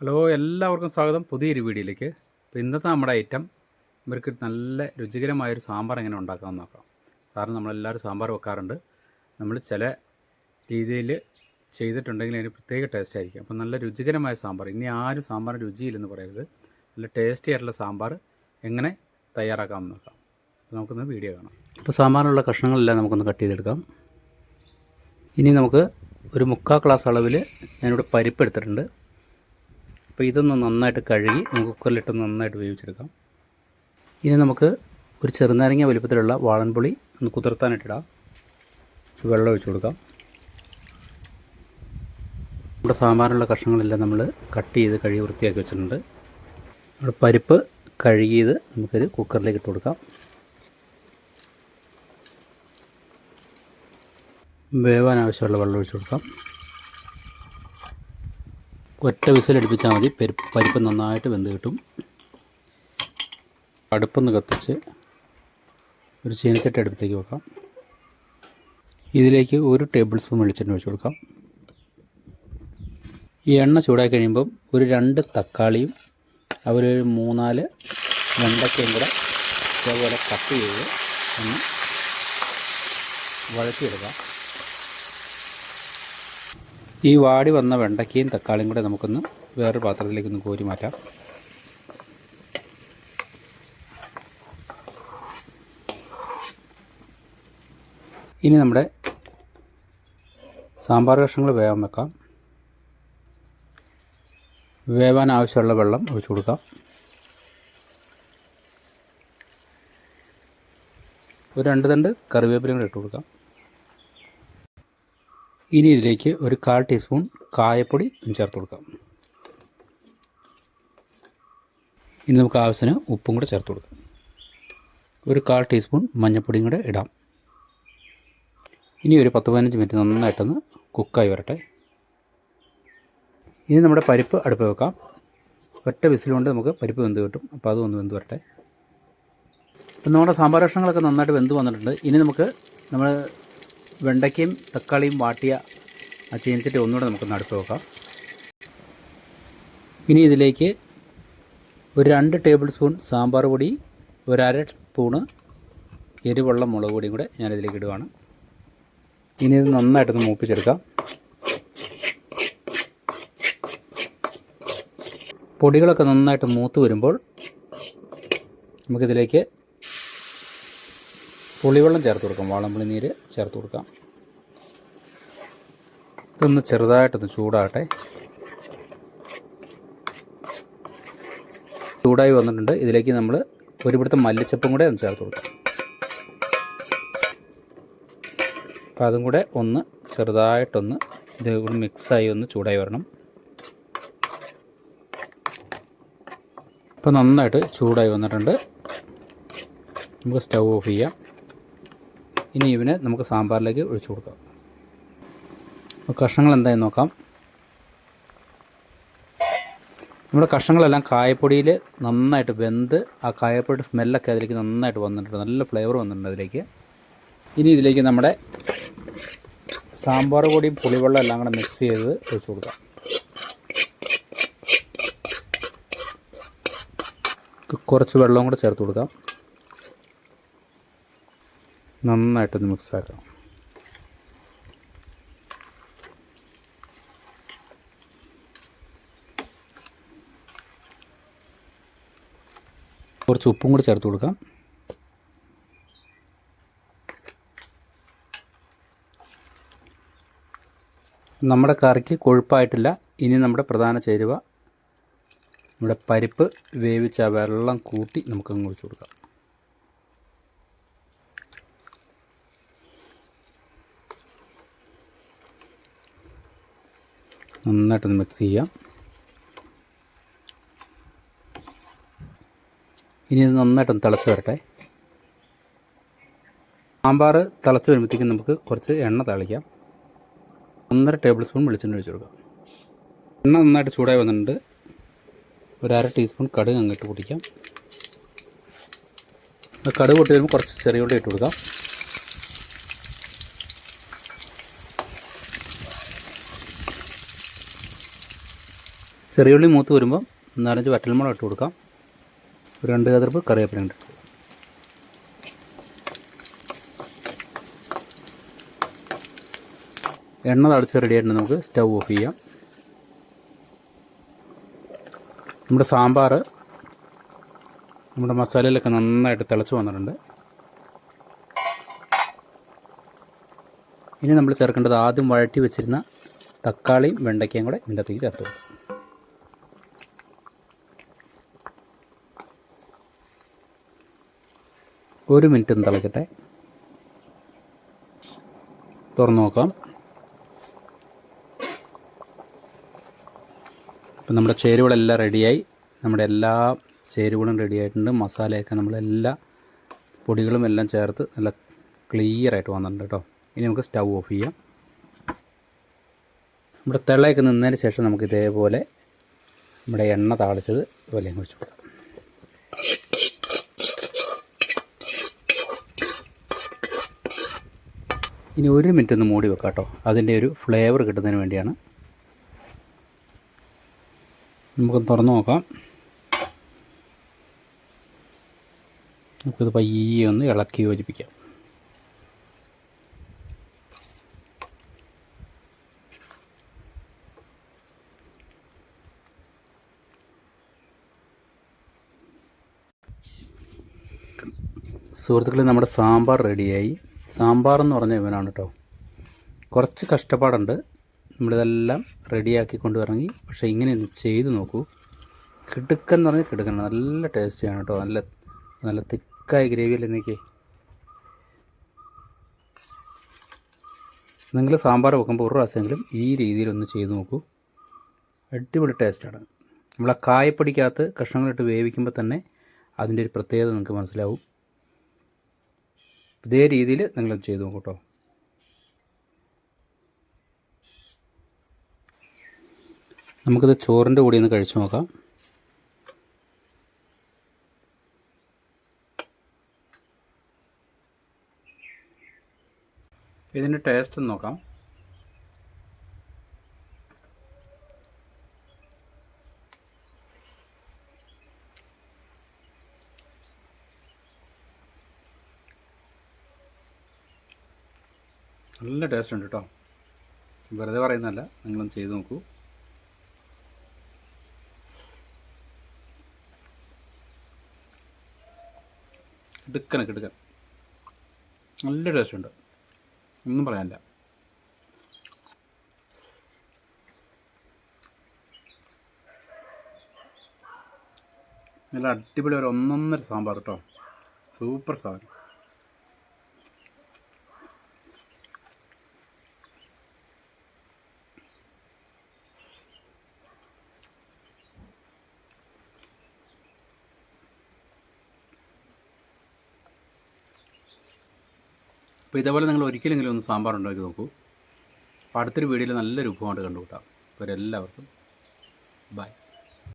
Hello എല്ലാവർക്കും സ്വാഗതം. പുതിയൊരു വീഡിയോയിലേക്ക്. അപ്പോൾ ഇന്നത്തെ നമ്മുടെ ഐറ്റം ഇവർക്ക് നല്ല രുചികരമായൊരു സാമ്പാർ എങ്ങനെ ഉണ്ടാക്കാമെന്ന് നോക്കാം. സാറിന് നമ്മളെല്ലാവരും സാമ്പാർ വെക്കാറുണ്ട്. നമ്മൾ ചില രീതിയിൽ ചെയ്തിട്ടുണ്ടെങ്കിൽ അതിന് പ്രത്യേക ടേസ്റ്റ് ആയിരിക്കും. അപ്പോൾ നല്ല രുചികരമായ സാമ്പാർ. ഇനി ആരും സാമ്പാറിന് രുചിയില്ലെന്ന് പറയരുത്. നല്ല ടേസ്റ്റി ആയിട്ടുള്ള സാമ്പാർ എങ്ങനെ തയ്യാറാക്കാമെന്ന് നോക്കാം. അപ്പോൾ നമുക്കൊന്ന് വീഡിയോ കാണാം. അപ്പോൾ സാമ്പാറിനുള്ള കഷ്ണങ്ങളെല്ലാം നമുക്കൊന്ന് കട്ട് ചെയ്തെടുക്കാം. ഇനി നമുക്ക് ഒരു മുക്കാൽ ക്ലാസ് അളവിൽ ഞാനിവിടെ പരിപ്പ് എടുത്തിട്ടുണ്ട്. അപ്പോൾ ഇതൊന്ന് നന്നായിട്ട് കഴുകി കുക്കറിലിട്ട് നന്നായിട്ട് വേവിച്ചെടുക്കാം. ഇനി നമുക്ക് ഒരു ചെറുനാരങ്ങ വലുപ്പത്തിലുള്ള വാളൻപുളി ഒന്ന് കുതിർത്താനായിട്ടിടാം കുറച്ച് വെള്ളം ഒഴിച്ചു കൊടുക്കാം. നമ്മുടെ സാമ്പാറിനുള്ള കഷ്ണങ്ങളെല്ലാം നമ്മൾ കട്ട് ചെയ്ത് കഴുകി വൃത്തിയാക്കി വെച്ചിട്ടുണ്ട്. നമ്മുടെ പരിപ്പ് കഴുകിയത് നമുക്കൊരു കുക്കറിലേക്ക് ഇട്ട് കൊടുക്കാം. വേവാൻ ആവശ്യമുള്ള വെള്ളം ഒഴിച്ചു കൊടുക്കാം. ഒറ്റ വിസിലടുപ്പിച്ചാൽ മതി. പരിപ്പ് നന്നായിട്ട് വെന്ത് കിട്ടും. അടുപ്പൊന്ന് കത്തിച്ച് ഒരു ചീനച്ചട്ടി അടുപ്പത്തേക്ക് വെക്കാം. ഇതിലേക്ക് ഒരു ടേബിൾ സ്പൂൺ വെളിച്ചെണ്ണ ഒഴിച്ച് കൊടുക്കാം. ഈ എണ്ണ ചൂടായി കഴിയുമ്പം ഒരു രണ്ട് തക്കാളിയും ഒരു മൂന്നാൽ വെണ്ടയ്ക്കയും കൂടെ ഇതേപോലെ കട്ട് ചെയ്ത് ഒന്ന് വഴറ്റിയെടുക്കാം. ഈ വാടി വന്ന വെണ്ടയ്ക്കയും തക്കാളിയും കൂടെ നമുക്കൊന്ന് വേറൊരു പാത്രത്തിലേക്കൊന്ന് കോരി മാറ്റാം. ഇനി നമ്മുടെ സാമ്പാർ കഷ്ണങ്ങൾ വേവാൻ വെക്കാം. വേവാൻ ആവശ്യമുള്ള വെള്ളം ഒഴിച്ചു കൊടുക്കാം. ഒരു രണ്ട് തണ്ട് കറിവേപ്പിലയും കൂടെ ഇട്ട് കൊടുക്കാം. ഇനി ഇതിലേക്ക് ഒരു കാൽ ടീസ്പൂൺ കായപ്പൊടി ചേർത്ത് കൊടുക്കാം. ഇനി നമുക്ക് ആവശ്യത്തിന് ഉപ്പും കൂടെ ചേർത്ത് കൊടുക്കാം. ഒരു കാൽ ടീസ്പൂൺ മഞ്ഞൾപ്പൊടിയും കൂടെ ഇടാം. ഇനി ഒരു പത്ത് പതിനഞ്ച് മിനിറ്റ് നന്നായിട്ടൊന്ന് കുക്കായി വരട്ടെ. ഇനി നമ്മുടെ പരിപ്പ് അടുപ്പ് വെക്കാം. ഒറ്റ വിസിലുകൊണ്ട് നമുക്ക് പരിപ്പ് വെന്ത് കിട്ടും. അപ്പോൾ അതൊന്ന് വെന്ത് വരട്ടെ. അപ്പം നമ്മുടെ സാമ്പാർ കഷ്ണങ്ങളൊക്കെ നന്നായിട്ട് വെന്ത് വന്നിട്ടുണ്ട്. ഇനി നമുക്ക് നമ്മൾ വെണ്ടയ്ക്കയും തക്കാളിയും വാട്ടിയ ആ ചീനച്ചട്ടി ഒന്നുകൂടെ നമുക്ക് അടുപ്പ് നോക്കാം ഇനി ഇതിലേക്ക് ഒരു രണ്ട് ടേബിൾ സ്പൂൺ സാമ്പാർ പൊടി ഒരു അര സ്പൂണ് എരിവുള്ള മുളക് പൊടിയും കൂടെ ഞാനിതിലേക്ക് ഇടുകയാണ് ഇനി ഇത് നന്നായിട്ടൊന്ന് മൂപ്പിച്ചെടുക്കാം. പൊടികളൊക്കെ നന്നായിട്ട് മൂത്ത് വരുമ്പോൾ നമുക്കിതിലേക്ക് പുളിവെള്ളം ചേർത്ത് കൊടുക്കാം. വാളംപുളി നീര് ചേർത്ത് കൊടുക്കാം. ഇതൊന്ന് ചെറുതായിട്ടൊന്ന് ചൂടാകട്ടെ. ചൂടായി വന്നിട്ടുണ്ട്. ഇതിലേക്ക് നമ്മൾ ഒരു പിടുത്തം മല്ലിച്ചപ്പും കൂടെ ഒന്ന് ചേർത്ത് കൊടുക്കാം. അപ്പം അതും കൂടെ ഒന്ന് ചെറുതായിട്ടൊന്ന് ഇത് കൂടി മിക്സായി ഒന്ന് ചൂടായി വരണം. ഇപ്പോൾ നന്നായിട്ട് ചൂടായി വന്നിട്ടുണ്ട്. നമുക്ക് സ്റ്റൗ ഓഫ് ചെയ്യാം. ഇനി ഇവനെ നമുക്ക് സാമ്പാറിലേക്ക് ഒഴിച്ചു കൊടുക്കാം. കഷ്ണങ്ങൾ എന്തായാലും നോക്കാം. നമ്മുടെ കഷ്ണങ്ങളെല്ലാം കായപ്പൊടിയിൽ നന്നായിട്ട് വെന്ത് ആ കായപ്പൊടിയുടെ സ്മെല്ലൊക്കെ അതിലേക്ക് നന്നായിട്ട് വന്നിട്ടുണ്ട്. നല്ല ഫ്ലേവർ വന്നിട്ടുണ്ട് അതിലേക്ക്. ഇനി ഇതിലേക്ക് നമ്മുടെ സാമ്പാർ പൊടിയും പുളിവെള്ളം എല്ലാം കൂടെ മിക്സ് ചെയ്ത് ഒഴിച്ചു കൊടുക്കാം. കുറച്ച് വെള്ളവും കൂടെ ചേർത്ത് കൊടുക്കാം. നന്നായിട്ടൊന്ന് മിക്സ് ആക്കാം കുറച്ച് ഉപ്പും കൂടി ചേർത്ത് കൊടുക്കാം. നമ്മുടെ കറിക്ക് കൊഴുപ്പായിട്ടില്ല. ഇനി നമ്മുടെ പ്രധാന ചേരുവ നമ്മുടെ പരിപ്പ് വേവിച്ച വെള്ളം കൂട്ടി നമുക്കങ്ങ് ഒഴിച്ചു കൊടുക്കാം. നന്നായിട്ടൊന്ന് മിക്സ് ചെയ്യാം. ഇനി ഇത് നന്നായിട്ടൊന്ന് തിളച്ച് വരട്ടെ. സാമ്പാർ തിളച്ച് വരുമ്പോഴത്തേക്കും നമുക്ക് കുറച്ച് എണ്ണ തളിക്കാം. ഒന്നര ടേബിൾ സ്പൂൺ വെളിച്ചെണ്ണ ഒഴിച്ച് കൊടുക്കാം. എണ്ണ നന്നായിട്ട് ചൂടായി വന്നിട്ടുണ്ട്. ഒരു അര ടീസ്പൂൺ കടുക് അങ്ങിട്ട് പൊടിക്കാം കടുക് പൊട്ടി വരുമ്പോൾ കുറച്ച് ചെറിയ ഉള്ളി ഇട്ട് കൊടുക്കാം. ചെറിയുള്ളി മൂത്ത് വരുമ്പോൾ നാലഞ്ച് വറ്റൽമുളക് ഇട്ട് കൊടുക്കാം. ഒരു രണ്ട് കതിർപ്പ് കറിവേപ്പില കൊടുക്കാം. എണ്ണ തളിച്ച് റെഡി ആയിട്ട് നമുക്ക് സ്റ്റൗ ഓഫ് ചെയ്യാം. നമ്മുടെ സാമ്പാർ നമ്മുടെ മസാലയിലൊക്കെ നന്നായിട്ട് തിളച്ച് വന്നിട്ടുണ്ട്. ഇനി നമ്മൾ ചേർക്കേണ്ടത് ആദ്യം വഴറ്റി വെച്ചിരുന്ന തക്കാളിയും വെണ്ടയ്ക്കയും കൂടെ ഇതിന്റെ അകത്തേക്ക് ചേർത്ത് കൊടുക്കും. ഒരു മിനിറ്റ് ഒന്ന് തിളക്കട്ടെ. തുറന്നു നോക്കാം. ഇപ്പം നമ്മുടെ ചേരുവകളെല്ലാം റെഡിയായി. നമ്മുടെ എല്ലാ ചേരുവകളും റെഡി ആയിട്ടുണ്ട് മസാലയൊക്കെ നമ്മളെല്ലാ പൊടികളും എല്ലാം ചേർത്ത് നല്ല ക്ലിയർ ആയിട്ട് വന്നിട്ടുണ്ട് കേട്ടോ. ഇനി നമുക്ക് സ്റ്റൗ ഓഫ് ചെയ്യാം. നമ്മുടെ തിളയൊക്കെ നിന്നതിന് ശേഷം നമുക്ക് ഇതേപോലെ നമ്മുടെ എണ്ണ താളിച്ചത് ഇതുപോലെ ഒഴിച്ചു കൊടുക്കാം. ഇനി ഒരു മിനിറ്റ് ഒന്ന് മൂടി വെക്കാം കേട്ടോ. അതിന്റെ ഒരു ഫ്ലേവർ കിട്ടുന്നതിന് വേണ്ടിയാണ്. നമുക്കൊന്ന് തുറന്നു നോക്കാം. നമുക്കിത് പയ്യെ ഒന്ന് ഇളക്കി യോജിപ്പിക്കാം. സുഹൃത്തുക്കളെ നമ്മുടെ സാമ്പാർ റെഡിയായി സാമ്പാർ എന്ന് പറഞ്ഞ ഇവനാണ് കേട്ടോ കുറച്ച് കഷ്ടപ്പാടുണ്ട്. നമ്മളിതെല്ലാം റെഡിയാക്കി കൊണ്ടുവരണമെങ്കിൽ പക്ഷേ ഇങ്ങനെ ഒന്ന് ചെയ്ത് നോക്കൂ. കിടുക്കൻ എന്ന് പറഞ്ഞാൽ കിടുക്കൻ നല്ല ടേസ്റ്റിയാണ് കേട്ടോ നല്ല നല്ല തിക്കായ ഗ്രേവിയിൽ എന്നൊക്കെ നിങ്ങൾ സാമ്പാർ വെക്കുമ്പോൾ ഒരു പ്രാവശ്യമെങ്കിലും ഈ രീതിയിലൊന്ന് ചെയ്ത് നോക്കൂ. അടിപൊളി ടേസ്റ്റാണ് നമ്മൾ ആ കായപ്പൊടിക്കകത്ത് കഷ്ണങ്ങളിട്ട് വേവിക്കുമ്പോൾ തന്നെ അതിന്റെ ഒരു പ്രത്യേകത നിങ്ങൾക്ക് മനസ്സിലാവും. ഇതേ രീതിയിൽ നിങ്ങൾ ചെയ്തു നോക്കൂട്ടോ നമുക്കിത് ചോറിന്റെ കൂടി ഒന്ന് കഴിച്ചു നോക്കാം. ഇതിന്റെ ടേസ്റ്റ് നോക്കാം. നല്ല ടേസ്റ്റ് ഉണ്ട് കേട്ടോ വെറുതെ പറയുന്നതല്ല നിങ്ങളും ചെയ്ത് നോക്കൂ. കിടുക്കന കിടുക്കൻ നല്ല ടേസ്റ്റ് ഉണ്ട്. ഒന്നും പറയാനില്ല. നല്ല അടിപൊളി ഒരു ഒന്നൊന്നര സാമ്പാർ കേട്ടോ സൂപ്പർ സാധനം. അപ്പോൾ ഇതേപോലെ നിങ്ങൾ ഒരിക്കലെങ്കിലും ഒന്ന് സാമ്പാർ ഉണ്ടാക്കി നോക്കൂ. അപ്പോൾ അടുത്തൊരു വീഡിയോയിൽ നല്ലൊരു വിഭവമായിട്ട് കണ്ടുകൂട്ടാം അപ്പോൾ എല്ലാവർക്കും ബൈ.